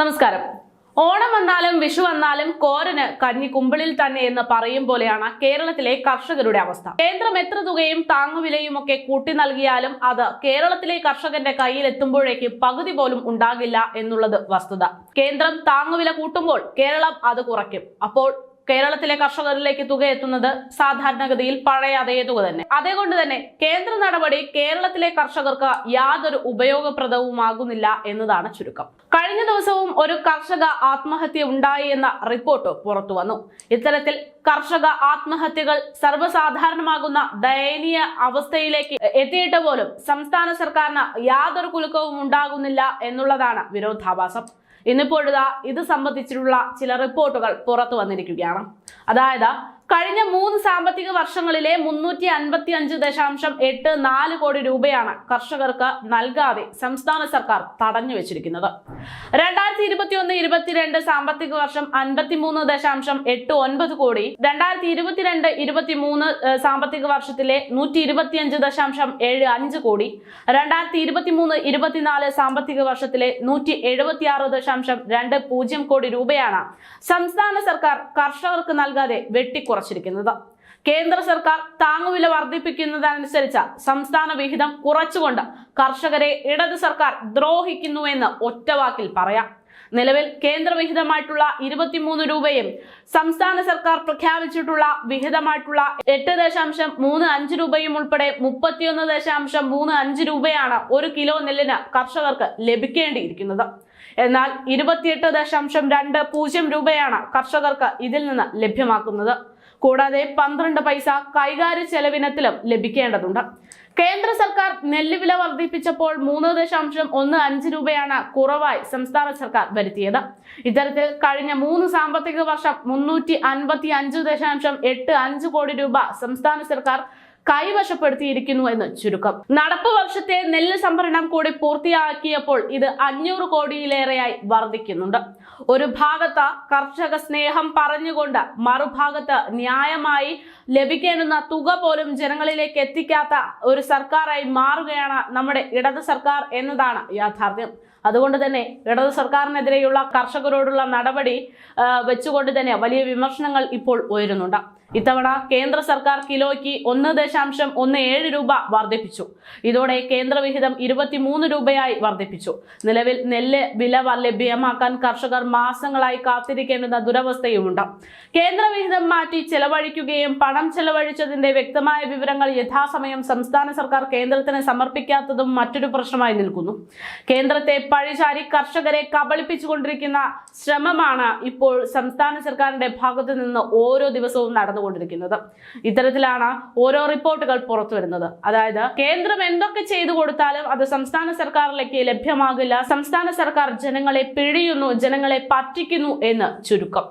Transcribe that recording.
നമസ്കാരം. ഓണം വന്നാലും വിഷു വന്നാലും കോരന് കഞ്ഞി കുമ്പിളിൽ തന്നെ എന്ന് പറയും പോലെയാണ് കേരളത്തിലെ കർഷകരുടെ അവസ്ഥ. കേന്ദ്രം എത്ര തുകയും താങ്ങുവിലയും ഒക്കെ കൂട്ടി നൽകിയാലും അത് കേരളത്തിലെ കർഷകന്റെ കയ്യിൽ എത്തുമ്പോഴേക്ക് പകുതി പോലും ഉണ്ടാകില്ല എന്നുള്ളത് വസ്തുത. കേന്ദ്രം താങ്ങുവില കൂട്ടുമ്പോൾ കേരളം അത് കുറയ്ക്കും. അപ്പോൾ കേരളത്തിലെ കർഷകരിലേക്ക് തുക എത്തുന്നത് സാധാരണഗതിയിൽ പഴയ അതേ തുക തന്നെ. അതേകൊണ്ട് തന്നെ കേന്ദ്ര നടപടി കേരളത്തിലെ കർഷകർക്ക് യാതൊരു ഉപയോഗപ്രദവുമാകുന്നില്ല എന്നതാണ് ചുരുക്കം. കഴിഞ്ഞ ദിവസവും ഒരു കർഷക ആത്മഹത്യ ഉണ്ടായി എന്ന റിപ്പോർട്ട് പുറത്തു വന്നു. ഇത്തരത്തിൽ കർഷക ആത്മഹത്യകൾ സർവസാധാരണമാകുന്ന ദയനീയ അവസ്ഥയിലേക്ക് എത്തിയിട്ട് പോലും സംസ്ഥാന സർക്കാരിന് യാതൊരു കുലുക്കവും ഉണ്ടാകുന്നില്ല എന്നുള്ളതാണ് വിരോധാഭാസം. ഇന്നിപ്പോഴിതാ ഇത് സംബന്ധിച്ചിട്ടുള്ള ചില റിപ്പോർട്ടുകൾ പുറത്തു വന്നിരിക്കുകയാണ്. അതായത് കഴിഞ്ഞ മൂന്ന് സാമ്പത്തിക വർഷങ്ങളിലെ മുന്നൂറ്റി അൻപത്തി അഞ്ച് ദശാംശം എട്ട് നാല് കോടി രൂപയാണ് കർഷകർക്ക് നൽകാതെ സംസ്ഥാന സർക്കാർ തടഞ്ഞു വെച്ചിരിക്കുന്നത്. രണ്ടായിരത്തി ഇരുപത്തി ഒന്ന് ഇരുപത്തിരണ്ട് സാമ്പത്തിക വർഷം അൻപത്തിമൂന്ന് ദശാംശം എട്ട് ഒൻപത് കോടി രണ്ടായിരത്തി ഇരുപത്തിരണ്ട് ഇരുപത്തി മൂന്ന് സാമ്പത്തിക വർഷത്തിലെ നൂറ്റി ഇരുപത്തിയഞ്ച് ദശാംശം ഏഴ് അഞ്ച് കോടി രണ്ടായിരത്തി ഇരുപത്തി മൂന്ന് ഇരുപത്തിനാല് സാമ്പത്തിക വർഷത്തിലെ നൂറ്റി എഴുപത്തി ആറ് ദശാംശം രണ്ട് പൂജ്യം കോടി രൂപയാണ് സംസ്ഥാന സർക്കാർ കർഷകർക്ക് നൽകാതെ വെട്ടിക്കുറച്ചിരിക്കുന്നത് കേന്ദ്ര സർക്കാർ താങ്ങുവില വർദ്ധിപ്പിക്കുന്നതനുസരിച്ച് സംസ്ഥാന വിഹിതം കുറച്ചുകൊണ്ട് കർഷകരെ ഇടത് സർക്കാർ ദ്രോഹിക്കുന്നുവെന്ന് ഒറ്റവാക്കിൽ പറയാം. നിലവിൽ കേന്ദ്ര വിഹിതമായിട്ടുള്ള ഇരുപത്തിമൂന്ന് രൂപയും സംസ്ഥാന സർക്കാർ പ്രഖ്യാപിച്ചിട്ടുള്ള വിഹിതമായിട്ടുള്ള എട്ട് ദശാംശം മൂന്ന് അഞ്ച് രൂപയും ഉൾപ്പെടെ മുപ്പത്തിയൊന്ന് ദശാംശം മൂന്ന് അഞ്ച് രൂപയാണ് ഒരു കിലോ നെല്ലിന് കർഷകർക്ക് ലഭിക്കേണ്ടിയിരിക്കുന്നത്. എന്നാൽ ഇരുപത്തിയെട്ട് ദശാംശം രണ്ട് പൂജ്യം രൂപയാണ് കർഷകർക്ക് ഇതിൽ നിന്ന് ലഭ്യമാക്കുന്നത്. കൂടാതെ പന്ത്രണ്ട് പൈസ കൈകാര്യ ചെലവിനത്തിലും ലഭിക്കേണ്ടതുണ്ട്. കേന്ദ്ര സർക്കാർ നെല്ല് വില വർദ്ധിപ്പിച്ചപ്പോൾ മൂന്ന് ദശാംശം ഒന്ന് അഞ്ച് രൂപയാണ് കുറവായി സംസ്ഥാന സർക്കാർ വരുത്തിയത്. ഇത്തരത്തിൽ കഴിഞ്ഞ മൂന്ന് സാമ്പത്തിക വർഷം മുന്നൂറ്റി അൻപത്തി അഞ്ച് ദശാംശം എട്ട് അഞ്ച് കോടി രൂപ സംസ്ഥാന സർക്കാർ കൈവശപ്പെടുത്തിയിരിക്കുന്നു എന്ന് ചുരുക്കം. നടപ്പ് വർഷത്തെ നെല്ല് സംഭരണം കൂടി പൂർത്തിയാക്കിയപ്പോൾ ഇത് അഞ്ഞൂറ് കോടിയിലേറെയായി വർദ്ധിക്കുന്നുണ്ട്. ഒരു ഭാഗത്ത് കർഷക സ്നേഹം പറഞ്ഞുകൊണ്ട് മറുഭാഗത്ത് ന്യായമായി ലഭിക്കേണ്ടുന്ന തുക പോലും ജനങ്ങളിലേക്ക് എത്തിക്കാത്ത ഒരു സർക്കാരായി മാറുകയാണ് നമ്മുടെ ഇടത് സർക്കാർ എന്നതാണ് യാഥാർത്ഥ്യം. അതുകൊണ്ട് തന്നെ ഇടത് സർക്കാരിനെതിരെയുള്ള കർഷകരോടുള്ള നടപടി വെച്ചുകൊണ്ട് തന്നെ വലിയ വിമർശനങ്ങൾ ഇപ്പോൾ ഉയരുന്നുണ്ട്. ഇത്തവണ കേന്ദ്ര സർക്കാർ കിലോയ്ക്ക് ഒന്ന് ദശാംശം ഒന്ന് ഏഴ് രൂപ വർദ്ധിപ്പിച്ചു. ഇതോടെ കേന്ദ്രവിഹിതം ഇരുപത്തിമൂന്ന് രൂപയായി വർദ്ധിപ്പിച്ചു. നിലവിൽ നെല്ല് വില ലഭ്യമാക്കാൻ കർഷകർ മാസങ്ങളായി കാത്തിരിക്കേണ്ടുന്ന ദുരവസ്ഥയുമുണ്ട്. കേന്ദ്ര വിഹിതം മാറ്റി ചെലവഴിക്കുകയും പണം ചെലവഴിച്ചതിന്റെ വ്യക്തമായ വിവരങ്ങൾ യഥാസമയം സംസ്ഥാന സർക്കാർ കേന്ദ്രത്തിന് സമർപ്പിക്കാത്തതും മറ്റൊരു പ്രശ്നമായി നിൽക്കുന്നു. കേന്ദ്രത്തെ പഴിചാരി കർഷകരെ കബളിപ്പിച്ചുകൊണ്ടിരിക്കുന്ന ശ്രമമാണ് ഇപ്പോൾ സംസ്ഥാന സർക്കാരിന്റെ ഭാഗത്തു നിന്ന് ഓരോ ദിവസവും നടന്നുകൊണ്ടിരിക്കുന്നത് ഇത്തരത്തിലാണ് ഓരോ റിപ്പോർട്ടുകൾ പുറത്തു വരുന്നത്. അതായത് കേന്ദ്രം എന്തൊക്കെ ചെയ്തു കൊടുത്താലും അത് സംസ്ഥാന സർക്കാരിലേക്ക് ലഭ്യമാകില്ല. സംസ്ഥാന സർക്കാർ ജനങ്ങളെ പിഴിയുന്നു ജനങ്ങളെ പറ്റിക്കുന്നു എന്ന് ചുരുക്കം.